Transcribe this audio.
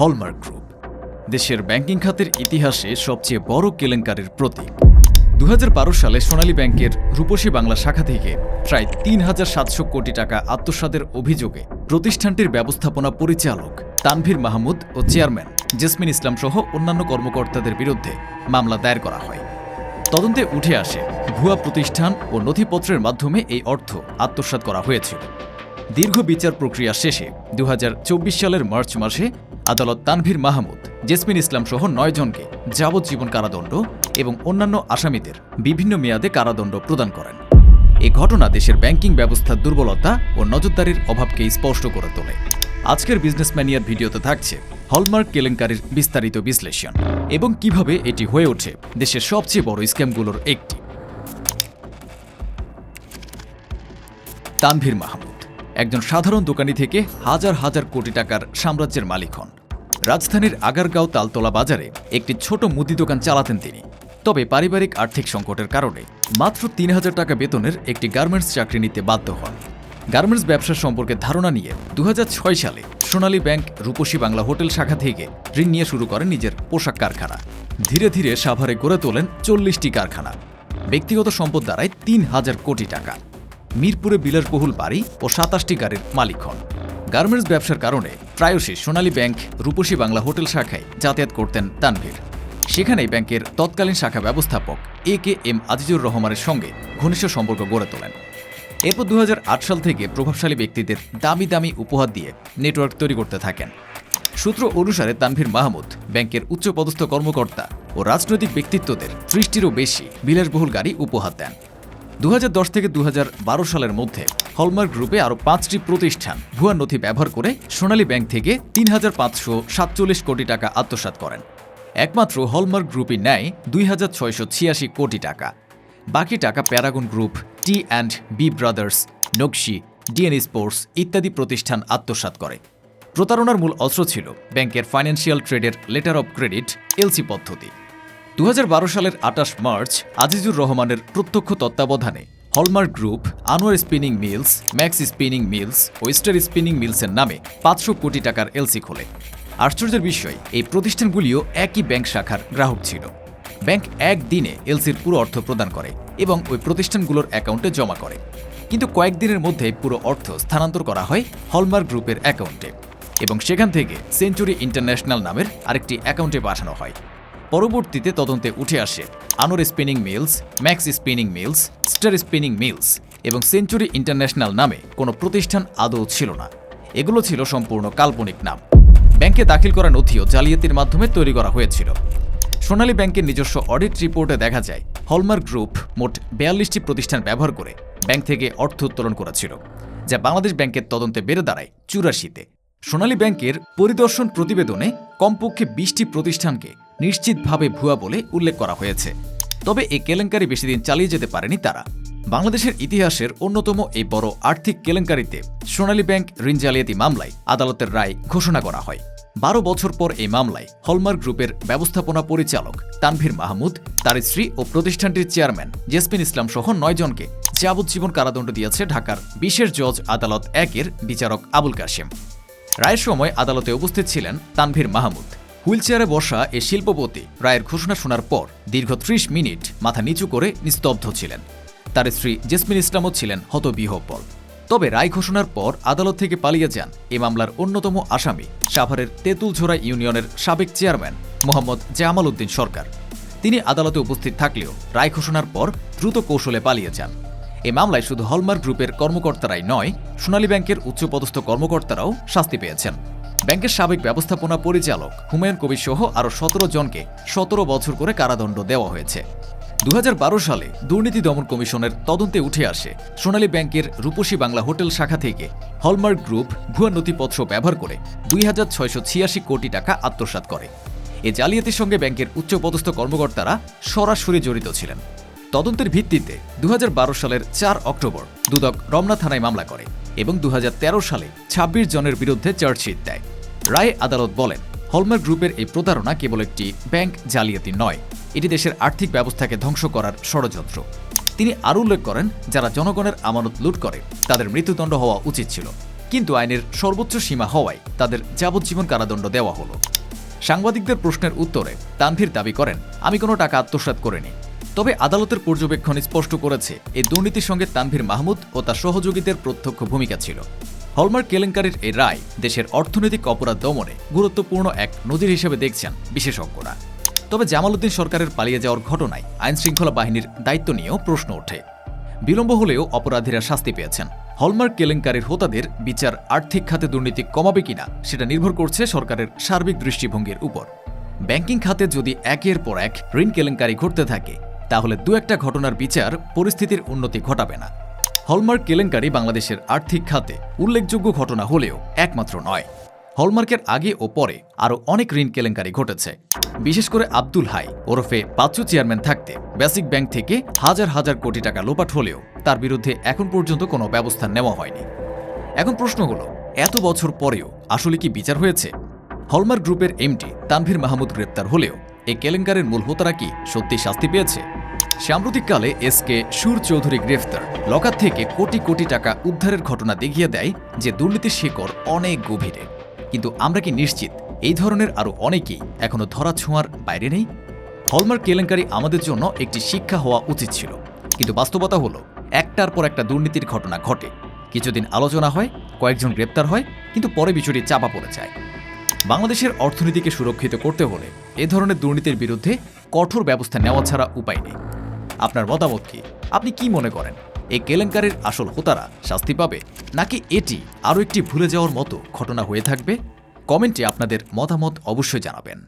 Hallmark group দেশের banking খাতের ইতিহাসে সবচেয়ে বড় কেলেঙ্কারির প্রতীক। দু হাজার বারো সালে সোনালী ব্যাংকের রূপসী বাংলা শাখা থেকে প্রায় তিন হাজার সাতশো কোটি টাকা আত্মসাদের অভিযোগে প্রতিষ্ঠানটির ব্যবস্থাপনা পরিচালক তানভীর মাহমুদ ও চেয়ারম্যান জেসমিন ইসলাম সহ অন্যান্য কর্মকর্তাদের বিরুদ্ধে মামলা দায়ের করা হয়। তদন্তে উঠে আসে ভুয়া প্রতিষ্ঠান ও নথিপত্রের মাধ্যমে এই অর্থ আত্মসাৎ করা হয়েছিল। দীর্ঘ বিচার প্রক্রিয়া শেষে দু হাজার চব্বিশ সালের মার্চ মাসে আদালত তানভীর মাহমুদ, জেসমিন ইসলাম সহ নয় জনকে যাবজ্জীবন কারাদণ্ড এবং অন্যান্য আসামিদের বিভিন্ন মেয়াদে কারাদণ্ড প্রদান করেন। এ ঘটনা দেশের ব্যাংকিং ব্যবস্থার দুর্বলতা ও নজরদারির অভাবকে স্পষ্ট করে তোলে। আজকের বিজনেস ম্যানিয়ার ভিডিওতে থাকছে হলমার্ক কেলেঙ্কারির বিস্তারিত বিশ্লেষণ এবং কীভাবে এটি হয়ে ওঠে দেশের সবচেয়ে বড় স্ক্যামগুলোর একটি। তানভীর মাহমুদ একজন সাধারণ দোকানি থেকে হাজার হাজার কোটি টাকার সাম্রাজ্যের মালিক হন। রাজধানীর আগারগাঁও তালতলা বাজারে একটি ছোট মুদি দোকান চালাতেন তিনি। তবে পারিবারিক আর্থিক সংকটের কারণে মাত্র তিন হাজার টাকা বেতনের একটি গার্মেন্টস চাকরি নিতে বাধ্য হন। গার্মেন্টস ব্যবসা সম্পর্কে ধারণা নিয়ে দু হাজার ছয় সালে সোনালী ব্যাংক রূপসী বাংলা হোটেল শাখা থেকে ঋণ নিয়ে শুরু করেন নিজের পোশাক কারখানা। ধীরে ধীরে সাভারে গড়ে তোলেন চল্লিশটি কারখানা। ব্যক্তিগত সম্পদ দ্বারায় তিন হাজার কোটি টাকা। মিরপুরে বিলাসবহুল বাড়ি ও সাতাশটি গাড়ির মালিক হন। গার্মেন্টস ব্যবসার কারণে প্রায়শই সোনালী ব্যাংক, রূপসী বাংলা হোটেল শাখায় যাতায়াত করতেন তানভীর। সেখানেই ব্যাংকের তৎকালীন শাখা ব্যবস্থাপক এ কে এম আজিজুর রহমানের সঙ্গে ঘনিষ্ঠ সম্পর্ক গড়ে তোলেন। এরপর দু হাজার আট সাল থেকে প্রভাবশালী ব্যক্তিদের দামি দামি উপহার দিয়ে নেটওয়ার্ক তৈরি করতে থাকেন। সূত্র অনুসারে তানভীর মাহমুদ ব্যাংকের উচ্চপদস্থ কর্মকর্তা ও রাজনৈতিক ব্যক্তিত্বদের ত্রিশটিরও বেশি বিলাসবহুল গাড়ি উপহার দেন। দশ থেকে দু হাজার বারো সালের মধ্যে হলমার্ক গ্রুপে আরও পাঁচটি প্রতিষ্ঠান ভুয়া নথি ব্যবহার করে সোনালী ব্যাংক থেকে তিন হাজার পাঁচশো সাতচল্লিশ কোটি টাকা আত্মসাৎ করেন। একমাত্র হলমার্ক গ্রুপই নেয় দুই হাজার ছয়শো ছিয়াশি কোটি টাকা। বাকি টাকা Paragon group, T and B brothers, Nakshi DNA sports ইত্যাদি প্রতিষ্ঠান আত্মসাৎ করে। প্রতারণার মূল অস্ত্র ছিল ব্যাংকের ফাইন্যান্সিয়াল ট্রেডের লেটার অব ক্রেডিট, এলসি পদ্ধতি। দু হাজার বারো সালের আটাশ মার্চ আজিজুর রহমানের প্রত্যক্ষ তত্ত্বাবধানে Hallmark group, Anwar spinning mills, Max spinning mills ও স্টার স্পিনিং মিলসের নামে পাঁচশো কোটি টাকার এলসি খোলে। আশ্চর্যের বিষয়, এই প্রতিষ্ঠানগুলিও একই ব্যাংক শাখার গ্রাহক ছিল। ব্যাংক একদিনে এলসির পুরো অর্থ প্রদান করে এবং ওই প্রতিষ্ঠানগুলোর অ্যাকাউন্টে জমা করে। কিন্তু কয়েকদিনের মধ্যে পুরো অর্থ স্থানান্তর করা হয় হলমার্ক গ্রুপের অ্যাকাউন্টে এবং সেখান থেকে সেঞ্চুরি ইন্টারন্যাশনাল নামের আরেকটি অ্যাকাউন্টে পাঠানো হয়। পরবর্তীতে তদন্তে উঠে আসে Anwar spinning mills, Max spinning mills, star spinning mills এবং সেঞ্চুরি ইন্টারন্যাশনাল নামে কোনো প্রতিষ্ঠান আদৌ ছিল না। এগুলো ছিল সম্পূর্ণ কাল্পনিক নাম। ব্যাংকে দাখিল করা নথিও জালিয়াতির মাধ্যমে তৈরি করা হয়েছিল। সোনালী ব্যাংকের নিজস্ব অডিট রিপোর্টে দেখা যায়, হলমার্ক গ্রুপ মোট বিয়াল্লিশটি প্রতিষ্ঠান ব্যবহার করে ব্যাংক থেকে অর্থ উত্তোলন করেছিল, যা বাংলাদেশ ব্যাংকের তদন্তে বেড়ে দাঁড়ায় চুরাশিতে। সোনালী ব্যাংকের পরিদর্শন প্রতিবেদনে কমপক্ষে বিশটি প্রতিষ্ঠানকে নিশ্চিতভাবে ভুয়া বলে উল্লেখ করা হয়েছে। তবে এই কেলেঙ্কারি বেশিদিন চালিয়ে যেতে পারেনি তারা। বাংলাদেশের ইতিহাসের অন্যতম এই বড় আর্থিক কেলেঙ্কারিতে সোনালী ব্যাংক ঋণ জালিয়াতি মামলায় আদালতের রায় ঘোষণা করা হয়। বারো বছর পর এই মামলায় হলমার্ক গ্রুপের ব্যবস্থাপনা পরিচালক তানভীর মাহমুদ, তার স্ত্রী ও প্রতিষ্ঠানটির চেয়ারম্যান জেসমিন ইসলাম সহ নয় জনকে যাবজ্জীবন কারাদণ্ড দিয়েছে ঢাকার বিশেষ জজ আদালত একের বিচারক আবুল কাশেম। রায়ের সময় আদালতে উপস্থিত ছিলেন তানভীর মাহমুদ। হুইলচেয়ারে বসা এ শিল্পপতি রায়ের ঘোষণা শোনার পর দীর্ঘ ত্রিশ মিনিট মাথা নিচু করে নিস্তব্ধ ছিলেন। তার স্ত্রী জেসমিন ইসলামও ছিলেন হতবিহব্বল তবে রায় ঘোষণার পর আদালত থেকে পালিয়ে যান এ মামলার অন্যতম আসামি সাভারের তেঁতুলঝোড়া ইউনিয়নের সাবেক চেয়ারম্যান মোহাম্মদ জামাল উদ্দিন সরকার। তিনি আদালতে উপস্থিত থাকলেও রায় ঘোষণার পর দ্রুত কৌশলে পালিয়ে যান। এ মামলায় শুধু হলমার্ক গ্রুপের কর্মকর্তারাই নয়, সোনালী ব্যাংকের উচ্চপদস্থ কর্মকর্তারাও শাস্তি পেয়েছেন। ব্যাংকের সাবেক ব্যবস্থাপনা পরিচালক হুমায়ুন কবির সহ আরও সতেরো জনকে সতেরো বছর করে কারাদণ্ড দেওয়া হয়েছে। দু হাজার বারো সালে দুর্নীতি দমন কমিশনের তদন্তে উঠে আসে সোনালী ব্যাংকের রূপসী বাংলা হোটেল শাখা থেকে হলমার্ক গ্রুপ ভুয়া নথিপত্র ব্যবহার করে দুই হাজার ছয়শো ছিয়াশি কোটি টাকা আত্মসাৎ করে। এ জালিয়াতির সঙ্গে ব্যাংকের উচ্চপদস্থ কর্মকর্তারা সরাসরি জড়িত ছিলেন। তদন্তের ভিত্তিতে দু হাজার বারো সালের চার অক্টোবর দুদক রমনা থানায় মামলা করে এবং দু হাজার তেরো সালে ২৬ জনের বিরুদ্ধে চার্জশিট দেয়। রায়ে আদালত বলেন, হলমার্ক গ্রুপের এই প্রতারণা কেবল একটি ব্যাংক জালিয়াতি নয়, এটি দেশের আর্থিক ব্যবস্থাকে ধ্বংস করার ষড়যন্ত্র। তিনি আরও উল্লেখ করেন, যারা জনগণের আমানত লুট করে, তাদের মৃত্যুদণ্ড হওয়া উচিত ছিল। কিন্তু আইনের সর্বোচ্চ সীমা হওয়ায় তাদের যাবজ্জীবন কারাদণ্ড দেওয়া হলো। সাংবাদিকদের প্রশ্নের উত্তরে তানভীর দাবি করেন, আমি কোনো টাকা আত্মসাৎ করিনি। তবে আদালতের পর্যবেক্ষণ স্পষ্ট করেছে এই দুর্নীতির সঙ্গে তানভীর মাহমুদ ও তার সহযোগীদের প্রত্যক্ষ ভূমিকা ছিল। হলমার্ক কেলেঙ্কারির এই রায় দেশের অর্থনৈতিক অপরাধ দমনে গুরুত্বপূর্ণ এক নজির হিসেবে দেখছেন বিশেষজ্ঞরা। তবে জামালউদ্দিন সরকারের পালিয়ে যাওয়ার ঘটনায় আইন শৃঙ্খলা বাহিনীর দায়িত্ব নিয়েও প্রশ্ন ওঠে। বিলম্ব হলেও অপরাধীরা শাস্তি পেয়েছেন। হলমার্ক কেলেঙ্কারির হোতাদের বিচার আর্থিক খাতে দুর্নীতি কমাবে কিনা সেটা নির্ভর করছে সরকারের সার্বিক দৃষ্টিভঙ্গির উপর। ব্যাংকিং খাতে যদি একের পর এক ঋণ কেলেঙ্কারি ঘটতে থাকে, তাহলে দু একটা ঘটনার বিচার পরিস্থিতির উন্নতি ঘটাবে না। হলমার্ক কেলেঙ্কারি বাংলাদেশের আর্থিক খাতে উল্লেখযোগ্য ঘটনা হলেও একমাত্র নয়। হলমার্কের আগে ও পরে আরও অনেক ঋণ কেলেঙ্কারি ঘটেছে। বিশেষ করে আব্দুল হাই ওরফে পাঁচু চেয়ারম্যান থাকতে বেসিক ব্যাংক থেকে হাজার হাজার কোটি টাকা লোপাট হলেও তার বিরুদ্ধে এখন পর্যন্ত কোনো ব্যবস্থা নেওয়া হয়নি। এখন প্রশ্ন হলো, এত বছর পরেও আসলে কি বিচার হয়েছে? হলমার্ক গ্রুপের এমডি তানভীর মাহমুদ গ্রেপ্তার হলেও এই কেলেঙ্কারের মূল হোতারা কি সত্যি শাস্তি পেয়েছে? সাম্প্রতিককালে এস কে সুর চৌধুরী গ্রেফতার। লকার থেকে কোটি কোটি টাকা উদ্ধারের ঘটনা দেখিয়ে দেয় যে দুর্নীতির শিকড় অনেক গভীরে। কিন্তু আমরা কি নিশ্চিত এই ধরনের আরও অনেকেই এখনও ধরা ছোঁয়ার বাইরে নেই? হলমার্ক কেলেঙ্কারি আমাদের জন্য একটি শিক্ষা হওয়া উচিত ছিল। কিন্তু বাস্তবতা হলো, একটার পর একটা দুর্নীতির ঘটনা ঘটে। কিছুদিন আলোচনা হয়, কয়েকজন গ্রেপ্তার হয়, কিন্তু পরে বিষয়টি চাপা পড়ে যায়। বাংলাদেশের অর্থনীতিকে সুরক্ষিত করতে হলে এ ধরনের দুর্নীতির বিরুদ্ধে কঠোর ব্যবস্থা নেওয়া ছাড়া উপায় নেই। আপনার মতামত কি? আপনি কি মনে করেন? এই কেলেঙ্কারির আসল হোতারা শাস্তি পাবে? নাকি এটি আরও একটি ভুলে যাওয়ার মতো ঘটনা হয়ে থাকবে? কমেন্টে আপনাদের মতামত অবশ্যই জানাবেন।